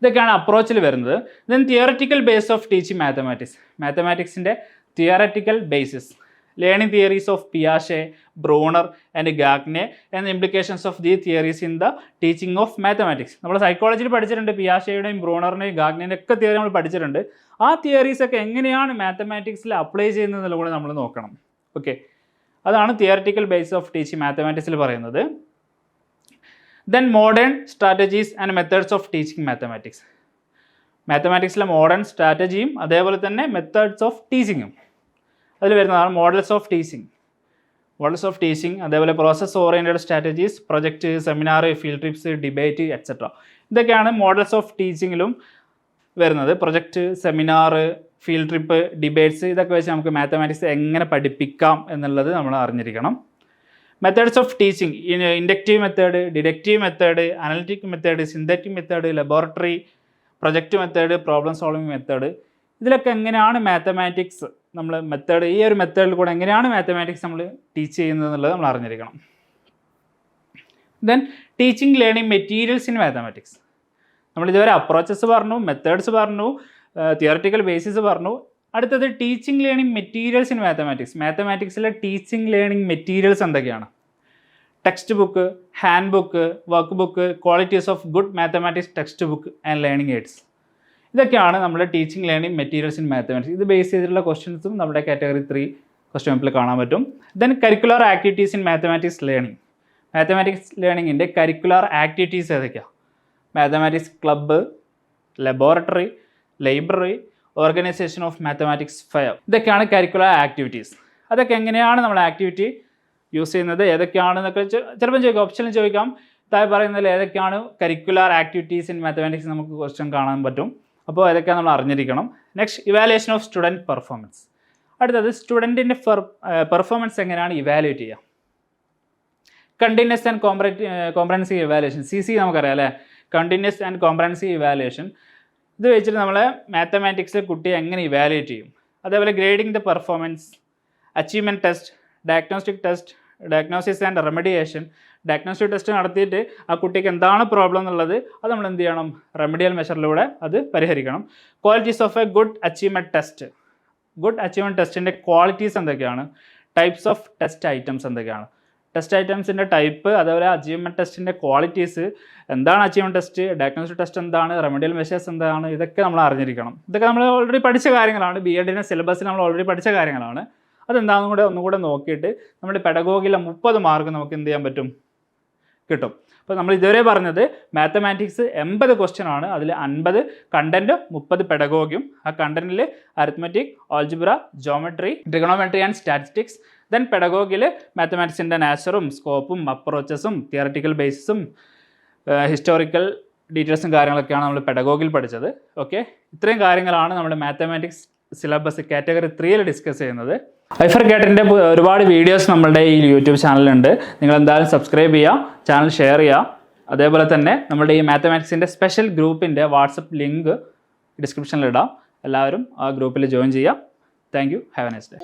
ഇതൊക്കെയാണ് അപ്രോച്ചിൽ വരുന്നത്. Then theoretical base of teaching mathematics മാത്തമാറ്റിക്സിന്റെ theoretical basis learning theories of പിയാഷെ Bruner and Gagne and implications of the theories in the teaching of mathematics നമ്മൾ സൈക്കോളജിയിൽ പഠിച്ചിട്ടുണ്ട് പിയാഷയുടെയും ബ്രോണറിന്റെയും ഗാഗ്നേന്റെ ഒക്കെ theory നമ്മൾ പഠിച്ചിട്ടുണ്ട്. ആ തിയറീസ് ഒക്കെ എങ്ങനെയാണ് മാത്തമാറ്റിക്സിൽ അപ്ലൈ ചെയ്യുന്നതെന്നുള്ള കൂടെ നമ്മൾ നോക്കണം. ഓക്കെ അതാണ് തിയററ്റിക്കൽ ബേസ് ഓഫ് ടീച്ചിങ് മാത്തമാറ്റിക്സിൽ പറയുന്നത്. Then modern strategies and methods of teaching mathematics മാത്തമാറ്റിക്സിലെ modern സ്ട്രാറ്റജിയും അതേപോലെ തന്നെ മെത്തേഡ്സ് ഓഫ് ടീച്ചിങ്ങും അതിൽ വരുന്നതാണ് models of teaching models of teaching അതേപോലെ process oriented strategies project seminar field trips debate etcetera ഇതൊക്കെയാണ് മോഡൽസ് ഓഫ് ടീച്ചിങ്ങിലും വരുന്നത്. Project seminar field trip debates ഇതൊക്കെ വെച്ച് നമുക്ക് മാത്തമാറ്റിക്സ് എങ്ങനെ പഠിപ്പിക്കാം എന്നുള്ളത് നമ്മൾ അറിഞ്ഞിരിക്കണം. Methods of teaching inductive method deductive method analytic method synthetic method laboratory project method problem solving method ഇതിലൊക്കെ എങ്ങനെയാണ് മാത്തമാറ്റിക്സ് നമ്മൾ മെത്തേഡ് ഈ ഒരു മെത്തേഡിൽ കൂടെ എങ്ങനെയാണ് മാത്തമാറ്റിക്സ് നമ്മൾ ടീച്ച് ചെയ്യുന്നത് എന്നുള്ളത് നമ്മൾ അറിഞ്ഞിരിക്കണം. Then teaching learning materials in mathematics നമ്മൾ ഇതുവരെ അപ്രോച്ചസ് പറഞ്ഞു മെത്തേഡ്സ് പറഞ്ഞു തിയററ്റിക്കൽ ബേസിസ് പറഞ്ഞു അടുത്തത് teaching learning materials in mathematics മാത്തമാറ്റിക്സിലെ teaching learning materials എന്തൊക്കെയാണ്? Textbook handbook workbook qualities of good mathematics textbook and learning aids ഇതൊക്കെയാണ് നമ്മുടെ teaching learning materials in mathematics ഇത് ബേസ് ചെയ്തിട്ടുള്ള ക്വസ്റ്റ്യൻസും നമ്മുടെ കാറ്റഗറി ത്രീ ക്വസ്റ്റ്യൻ പേപ്പറിൽ കാണാൻ പറ്റും. Then curricular activities in mathematics learning mathematics ലേണിങ്ങിന്റെ curricular activities ഏതൊക്കെയാണ് mathematics club laboratory library organisation of mathematics fair. ഇതൊക്കെയാണ് കരിക്കുലർ ആക്ടിവിറ്റീസ് അതൊക്കെ എങ്ങനെയാണ് നമ്മൾ ആക്ടിവിറ്റി യൂസ് ചെയ്യുന്നത്? ഏതൊക്കെയാണെന്നൊക്കെ ചിലപ്പം ചോദിക്കാം. ഓപ്ഷനിൽ ചോദിക്കാം. താഴെ പറയുന്നതിൽ ഏതൊക്കെയാണ് കരിക്കുലർ ആക്ടിവിറ്റീസ് ഇൻ മാത്തമാറ്റിക്സ് നമുക്ക് ക്വസ്റ്റ്യൻ കാണാൻ പറ്റും. അപ്പോൾ ഏതൊക്കെയാണ് നമ്മൾ അറിഞ്ഞിരിക്കണം. Next evaluation of student performance അടുത്തത് സ്റ്റുഡന്റിന്റെ പെർഫോമൻസ് എങ്ങനെയാണ് ഇവാലുവേറ്റ് ചെയ്യുക? Continuous and compre comprehensive evaluation C C നമുക്കറിയാം അല്ലേ? കണ്ടിന്യൂസ് ആൻഡ് കോംപ്രഹൻസീവ് ഇവാലുവേഷൻ ഇത് വെച്ചിട്ട് നമ്മൾ മാത്തമാറ്റിക്സിൽ കുട്ടിയെ എങ്ങനെ ഇവാലുവേറ്റ് ചെയ്യും? അതേപോലെ grading the performance achievement test diagnostic test diagnosis and remediation diagnostic test നടത്തിയിട്ട് ആ കുട്ടിക്ക് എന്താണ് പ്രോബ്ലം എന്നുള്ളത് അത് നമ്മൾ എന്ത് ചെയ്യണം? റെമഡിയൽ മെഷറിലൂടെ അത് പരിഹരിക്കണം. Qualities of a good achievement test good achievement ടെസ്റ്റിന്റെ ക്വാളിറ്റീസ് എന്തൊക്കെയാണ്? ടൈപ്സ് ഓഫ് ടെസ്റ്റ് ഐറ്റംസ് എന്തൊക്കെയാണ്? ടെസ്റ്റ് ഐറ്റംസിന്റെ ടൈപ്പ് അതേപോലെ അച്ചീവ്മെന്റ് ടെസ്റ്റിന്റെ ക്വാളിറ്റീസ് എന്താണ് അച്ചീവ്മെന്റ് ടെസ്റ്റ് ഡയഗ്നോസ്റ്റിക് ടെസ്റ്റ് എന്താണ് റെമഡിയൽ മെഷേഴ്സ് എന്താണ് ഇതൊക്കെ നമ്മൾ അറിഞ്ഞിരിക്കണം. ഇതൊക്കെ നമ്മൾ ഓൾറെഡി പഠിച്ച കാര്യങ്ങളാണ്. ബി എഡിന്റെ സിലബസിൽ നമ്മൾ ഓൾറെഡി പഠിച്ച കാര്യങ്ങളാണ്. അതെന്താണെന്നും കൂടെ ഒന്നും കൂടെ നോക്കിയിട്ട് നമ്മുടെ പെഡഗോഗിലെ മുപ്പത് മാർക്ക് നമുക്ക് എന്ത് ചെയ്യാൻ പറ്റും? കിട്ടും. അപ്പോൾ നമ്മൾ ഇതുവരെ പറഞ്ഞത് മാത്തമാറ്റിക്സ് എൺപത് ക്വസ്റ്റ്യൻ ആണ്. അതിൽ അൻപത് കണ്ടന്റും മുപ്പത് പെഡഗോഗിയും ആ കണ്ടന്റിൽ arithmetic algebra geometry trigonometry and statistics then പെഡഗോഗിൽ മാത്തമാറ്റിക്സിന്റെ നാച്ചറും സ്കോപ്പും അപ്രോച്ചസും തിയററ്റിക്കൽ ബേസിസും ഹിസ്റ്റോറിക്കൽ ഡീറ്റെയിൽസും കാര്യങ്ങളൊക്കെയാണ് നമ്മൾ പെഡഗോഗിൽ പഠിച്ചത്. ഓക്കെ ഇത്രയും കാര്യങ്ങളാണ് നമ്മുടെ മാത്തമാറ്റിക്സ് സിലബസ് കാറ്റഗറി ത്രീയിൽ ഡിസ്കസ് ചെയ്യുന്നത്. ഐഫർ കേട്ടിന്റെ ഒരുപാട് വീഡിയോസ് നമ്മളുടെ ഈ യൂട്യൂബ് ചാനലുണ്ട് നിങ്ങൾ എന്തായാലും സബ്സ്ക്രൈബ് ചെയ്യുക ചാനൽ ഷെയർ ചെയ്യുക. അതേപോലെ തന്നെ നമ്മുടെ ഈ മാത്തമാറ്റിക്സിന്റെ സ്പെഷ്യൽ ഗ്രൂപ്പിന്റെ വാട്സപ്പ് ലിങ്ക് ഡിസ്ക്രിപ്ഷനിൽ ഇടാം. എല്ലാവരും ആ ഗ്രൂപ്പിൽ ജോയിൻ ചെയ്യുക. Thank you have a nice day